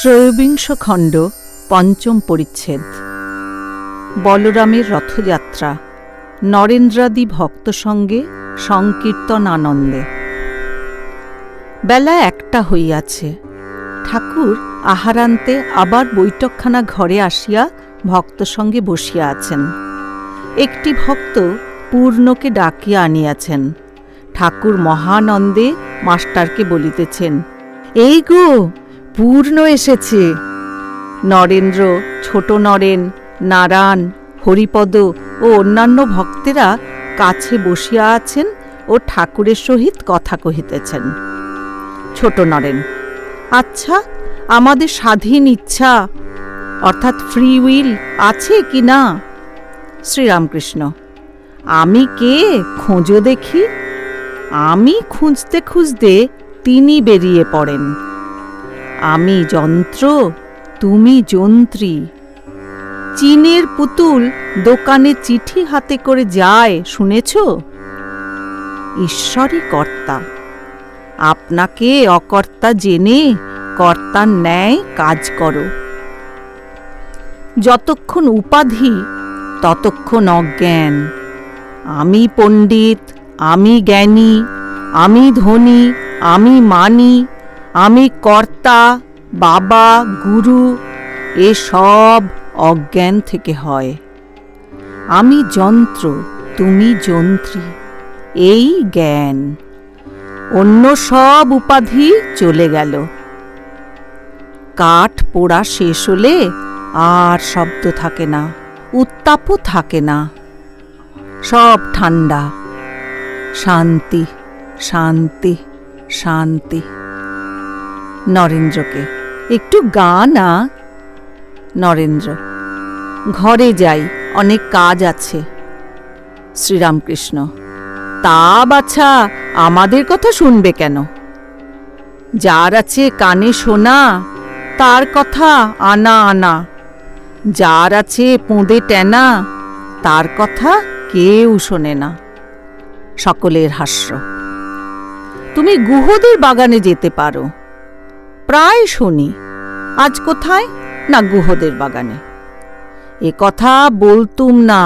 ত্রয়োবিংশ খণ্ড, পঞ্চম পরিচ্ছেদ। বলরামের রথযাত্রা, নরেন্দ্রাদি ভক্ত সঙ্গে সংকীর্তন আনন্দে বেলা একটা হইয়াছে। ঠাকুর আহারান্তে আবার বৈঠকখানা ঘরে আসিয়া ভক্ত সঙ্গে বসিয়া আছেন। একটি ভক্ত পূর্ণকে ডাকিয়া আনিয়াছেন। ঠাকুর মহানন্দে মাস্টারকে বলিতেছেন, এই গো পূর্ণ এসেছে। নরেন্দ্র, ছোট নরেন, নারায়ণ, হরিপদ ও অন্যান্য ভক্তেরা কাছে বসিয়া আছেন ও ঠাকুরের সহিত কথা কহিতেছেন। ছোট নরেন আচ্ছা আমাদের স্বাধীন ইচ্ছা, অর্থাৎ ফ্রি উইল আছে কি না? শ্রীরামকৃষ্ণ, আমি কে খোঁজো দেখি? আমি খুঁজতে খুঁজতে তিনি বেরিয়ে পড়েন। আমি যন্ত্র, তুমি যন্ত্রী। চীনের পুতুল দোকানে চিঠি হাতে করে যায়, শুনেছ? ঈশ্বরই কর্তা। আপনাকে অকর্তা জেনে কর্তার ন্যায় কাজ করো। যতক্ষণ উপাধি, ততক্ষণ অজ্ঞান। আমি পণ্ডিত, আমি জ্ঞানী, আমি ধনী, আমি মানি আমি কর্তা, বাবা, গুরু এসব অজ্ঞান থেকে হয়। আমি যন্ত্র, তুমি যন্ত্রী, এই জ্ঞান। অন্য সব উপাধি চলে গেল। কাঠ পোড়া শেষ হলে আর শব্দ থাকে না, উত্তাপও থাকে না। সব ঠান্ডা। শান্তি শান্তি শান্তি। নরেন্দ্রকে। একটু গা না, নরেন্দ্র। ঘরে যাই, অনেক কাজ আছে। শ্রীরামকৃষ্ণ। তা বাছা, আমাদের কথা শুনবে কেন? যার আছে কানে শোনা, তার কথা আনা আনা। যার আছে পোঁদে টেনা, তার কথা কেউ শোনে না। সকলের হাস্য। তুমি গুহদের বাগানে যেতে পারো। প্রায় শুনি, আজ কোথায় না গুহদের বাগানে? এ কথা বলতুম না,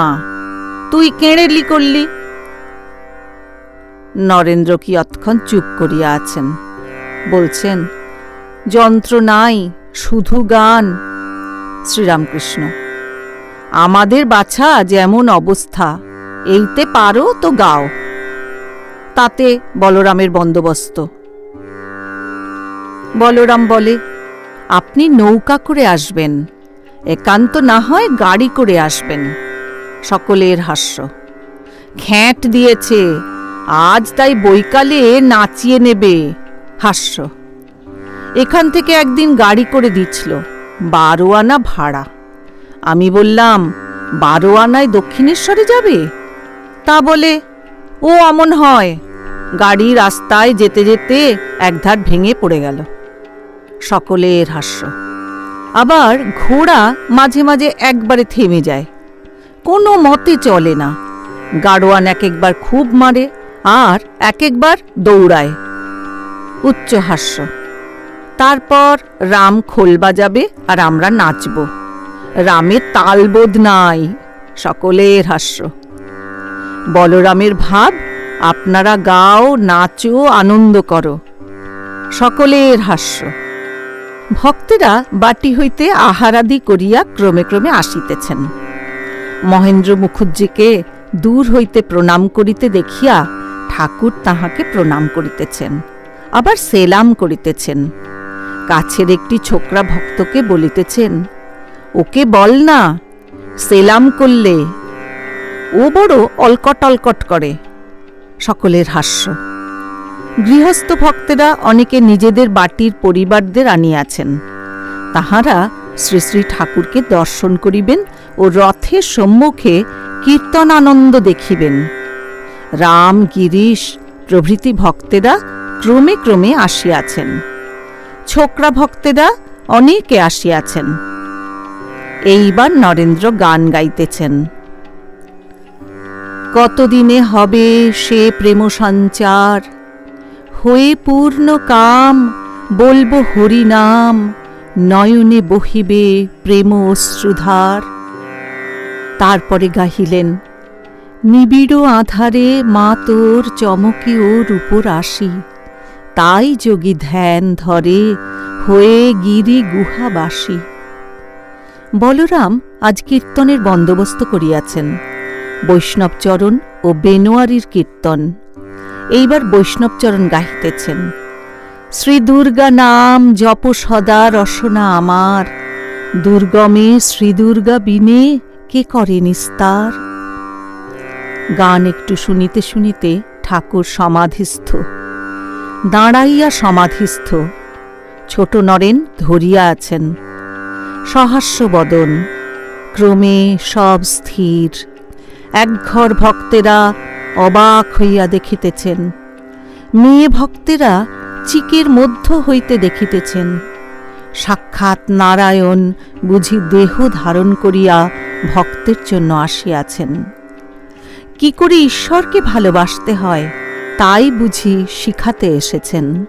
তুই কেড়েলি করলি। নরেন্দ্র কি অতক্ষণ চুপ করিয়া আছেন? বলছেন, যন্ত্র নাই, শুধু গান। শ্রীরামকৃষ্ণ, আমাদের বাছা যেমন অবস্থা, এইতে পারো তো গাও। তাতে বলরামের বন্দোবস্ত। বলরাম বলে, আপনি নৌকা করে আসবেন। একান্ত না হয় গাড়ি করে আসবেন। সকলের হাস্য। খ্যাঁট দিয়েছে। আজ তাই বৈকালে নাচিয়ে নেবে। হাস্য। এখান থেকে একদিন গাড়ি করে দিচ্ছিল বারো আনা ভাড়া। আমি বললাম বারো আনায় দক্ষিণেশ্বরে যাবে? তা বলে, ও অমন হয়। গাড়ি রাস্তায় যেতে যেতে একধার ভেঙে পড়ে গেল। সকলের হাস্য। আবার ঘোড়া মাঝে মাঝে একবারে থেমে যায়। কোনো মতে চলে না। গাড়োয়ান এক একবার খুব মারে আর এক একবার দৌড়ায়। উচ্চ হাস্য। তারপর রাম খোল বাজাবে আর আমরা নাচব। রামের তালবোধ নাই। সকলের হাস্য। বলরামের ভাব, আপনারা গাও, নাচো, আনন্দ করো। সকলের হাস্য। ভক্তেরা বাটি হইতে আহারাদি করিয়া ক্রমে ক্রমে আসিতেছেন। মহেন্দ্র মুখুজ্জিকে দূর হইতে প্রণাম করিতে দেখিয়া ঠাকুর তাহাকে প্রণাম করিতেছেন, আবার সেলাম করিতেছেন। কাছের একটি ছোকরা ভক্তকে বলিতেছেন, ওকে বল না, সেলাম করলে ও বড় অলকট অলকট করে। সকলের হাস্য। গৃহস্থ ভক্তেরা অনেকে নিজেদের বাটির পরিবারদের আনিয়াছেন। তাহারা শ্রী শ্রী ঠাকুরকে দর্শন করিবেন ও রথের সম্মুখে কীর্তন আনন্দ দেখিবেন। রাম, গিরিশ প্রভৃতি ভক্তেরা ক্রমে ক্রমে আসিয়াছেন। ছোকরা ভক্তেরা অনেকে আসিয়াছেন। এইবার নরেন্দ্র গান গাইতেছেন। কতদিনে হবে সে প্রেম সঞ্চার হয়ে পূর্ণ কাম, বলব হরি নাম নয়নে বহিবে প্রেম অশ্রুধার। তারপরে গাহিলেন, নিবিড় আধারে মা তোর চমকে ওর উপর আসি। তাই যোগী ধ্যান ধরে হয়ে গিরি গুহাবাসী বলরাম আজ কীর্তনের বন্দোবস্ত করিয়াছেন। বৈষ্ণবচরণ ও বেনোয়ারির কীর্তন এইবার বৈষ্ণবচরণ গাহিতেছেন। শ্রী দুর্গা নাম জপ সদা রসনা আমার। দুর্গমে শ্রী দুর্গা বিনে কে করে নিস্তার? গান একটু শুনিতে শুনিতে ঠাকুর সমাধিস্থ। দাঁড়াইয়া সমাধিস্থ। ছোট নরেন ধরিয়া আছেন। সহাস্য বদন। ক্রমে সব স্থির। একঘর ভক্তেরা অবাক হইয়া দেখিতেছেন। মেয়ে ভক্তেরা চিকের মধ্য হইতে দেখিতেছেন। সাক্ষাৎ নারায়ণ বুঝি দেহ ধারণ করিয়া ভক্তের জন্য আসিয়াছেন। কি করে ঈশ্বরকে ভালোবাসতে হয়, তাই বুঝি শিখাতে এসেছেন।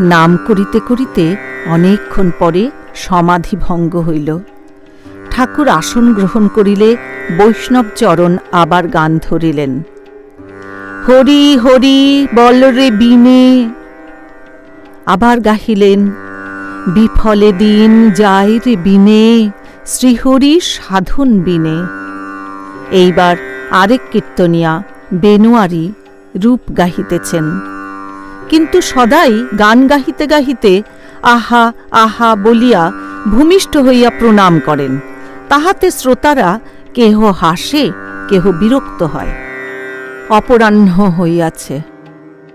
নাম করিতে করিতে অনেকক্ষণ পরে সমাধি ভঙ্গ হইল। ঠাকুর আসন গ্রহণ করিলে বৈষ্ণব চরণ আবার গান ধরিলেন। হরি হরি বলরে বিনে। আবার গাহিলেন, বিফলে দিন যায় রে বিনে, শ্রীহরি সাধন বিনে। এইবার আরেক কীর্তনিয়া বেনুয়ারি রূপ গাহিতেছেন। কিন্তু সদাই গান গাহিতে গাহিতে আহা আহা বলিয়া ভূমিষ্ঠ হইয়া প্রণাম করেন। তাহাতে শ্রোতারা কেহ হাসে, কেহ বিরক্ত হয়। অপরাহ্ন হইয়াছে।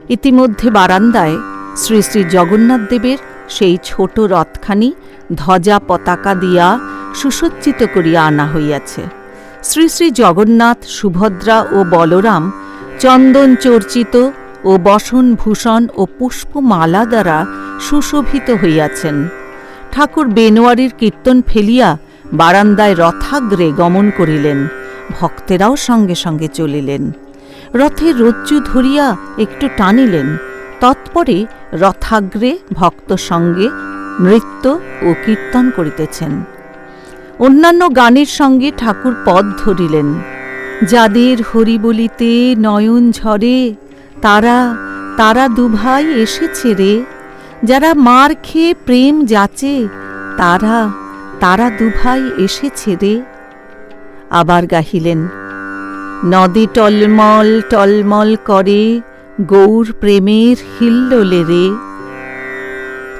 ইতিমধ্যে বারান্দায় শ্রী শ্রী জগন্নাথ দেবের সেই ছোট রথখানি ধ্বজা পতাকা দিয়া সুসজ্জিত করিয়া আনা হইয়াছে। শ্রী শ্রী জগন্নাথ, সুভদ্রা ও বলরাম চন্দন চর্চিত ও বসন ভূষণ ও পুষ্পমালা দ্বারা সুশোভিত হইয়াছেন। ঠাকুর বেনোয়ারির কীর্তন ফেলিয়া বারান্দায় রথাগ্রে গমন করিলেন, ভক্তেরাও সঙ্গে সঙ্গে চলিলেন। রথের রজ্জু ধরিয়া একটু টানিলেন, তৎপরে রথাগ্রে ভক্ত সঙ্গে নৃত্য ও কীর্তন করিতেছেন। অন্যান্য গানের সঙ্গে ঠাকুর পদ ধরিলেন, যাদের হরি বলিতে নয়ন ঝরে, তারা তারা দুভাই এসেছে রে, যারা মার খেয়ে প্রেম যাচে, তারা তারা দুভাই এসেছে রে। আবার গাহিলেন, নদী টলমল টলমল করে, গৌর প্রেমের হিল্লোলে রে।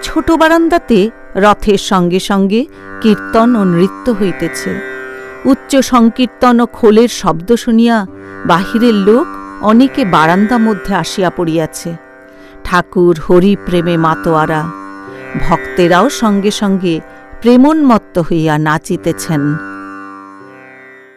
ছোট বারান্দাতে রথের সঙ্গে সঙ্গে কীর্তন ও নৃত্য হইতেছে। উচ্চ সংকীর্তন ও খোলের শব্দ শুনিয়া বাহিরের লোক অনেকে বারান্দা মধ্যে আসিয়া পড়িয়াছে। ঠাকুর হরি প্রেমে মাতোয়ারা, ভক্তেরাও সঙ্গে সঙ্গে প্রেমোন্মত্ত হইয়া নাচিতেছেন।